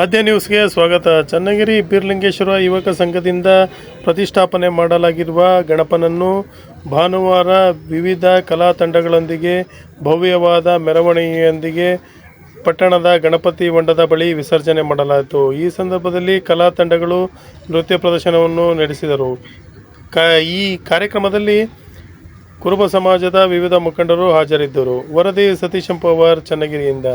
ಆದ್ಯ ನ್ಯೂಸ್ಗೆ ಸ್ವಾಗತ. ಚನ್ನಗಿರಿ ಬೀರ್ಲಿಂಗೇಶ್ವರ ಯುವಕ ಸಂಘದಿಂದ ಪ್ರತಿಷ್ಠಾಪನೆ ಮಾಡಲಾಗಿರುವ ಗಣಪನನ್ನು ಭಾನುವಾರ ವಿವಿಧ ಕಲಾ ತಂಡಗಳೊಂದಿಗೆ, ಭವ್ಯವಾದ ಮೆರವಣಿಗೆಯೊಂದಿಗೆ ಪಟ್ಟಣದ ಗಣಪತಿ ಹೊಂಡದ ಬಳಿ ವಿಸರ್ಜನೆ ಮಾಡಲಾಯಿತು. ಈ ಸಂದರ್ಭದಲ್ಲಿ ಕಲಾ ತಂಡಗಳು ನೃತ್ಯ ಪ್ರದರ್ಶನವನ್ನು ನಡೆಸಿದರು. ಕ, ಈ ಕಾರ್ಯಕ್ರಮದಲ್ಲಿ ಕುರುಬ ಸಮಾಜದ ವಿವಿಧ ಮುಖಂಡರು ಹಾಜರಿದ್ದರು. ವರದಿ ಸತೀಶ್ ಪವಾರ್ ಚನ್ನಗಿರಿಯಿಂದ.